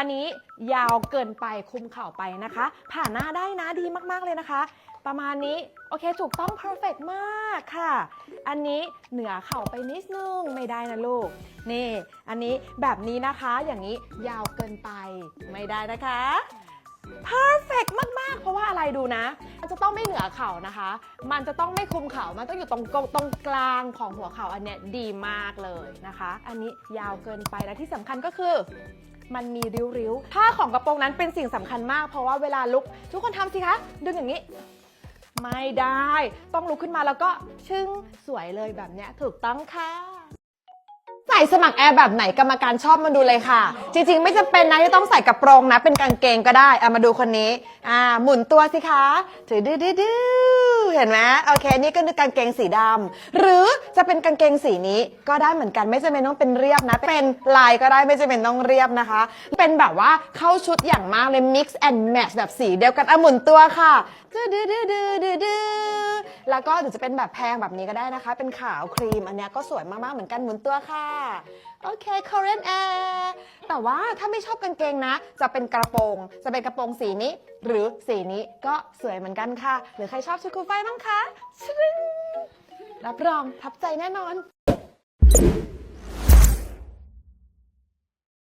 อันนี้ยาวเกินไปคุมเข่าไปนะคะ ผ่านหน้าได้นะดีมากๆเลยนะคะ ประมาณนี้ โอเคถูกต้อง perfect มากค่ะ อันนี้เหนือเข่าไปนิดนึงไม่ได้นะลูก นี่ อันนี้แบบนี้นะคะอย่างนี้ยาวเกินไปไม่ได้นะคะ perfect มากๆ เพราะว่าอะไรดูนะ จะต้องไม่เหนือเข่านะคะ มันจะต้องไม่คุมเข่า มันต้องอยู่ตรงตรงกลางของหัวเข่าอันเนี้ยดีมากเลยนะคะ อันนี้ยาวเกินไปและที่สำคัญก็คือมันมีริ้วๆ ผ้าของกระโปรงนั้นเป็นสิ่งสำคัญมาก เพราะว่าเวลาลุก ทุกคนทำสิคะ ดึงอย่างนี้ ไม่ได้ ต้องลุกขึ้นมาแล้วก็ชึ่งสวยเลยแบบเนี้ยถูกต้องค่ะ ใส่สมัครแอร์แบบไหนกรรมการชอบมาดูเลยค่ะ จริงๆ ไม่จำเป็นนะที่ต้องใส่กระโปรงนะ เป็นกางเกงก็ได้เอามาดูคนนี้ อ่า หมุนตัวสิคะถือดื้อดื้อดื้อ เห็นไหมโอเคนี่ก็คือกางเกงสีดำหรือจะเป็นกางเกงสีนี้ก็ได้เหมือนกันไม่จำเป็นต้องเป็นเรียบนะ เป็นลายก็ได้ไม่จำเป็นต้องเรียบนะคะ เป็นแบบว่าเข้าชุดอย่างมากเลย mix and match แบบสีเดียวกันอะหมุนตัวค่ะดื้อดื้อดื้อดื้อดื้อดื้อแล้วก็เดี๋ยวจะเป็นแบบแพงแบบนี้ก็ได้นะคะ เป็นขาวครีมอันเนี้ยก็สวยมากๆเหมือนกันหมุนตัวค่ะโอเค Korean Air แต่ว่าถ้าไม่ชอบกางเกงนะ จะเป็นกระโปรง จะเป็นกระโปรงสีนี้ หรือสีนี้ก็สวยเหมือนกันค่ะ หรือใครชอบชุดคูไฟบ้างคะชึ้งรับรองทับใจแน่นอน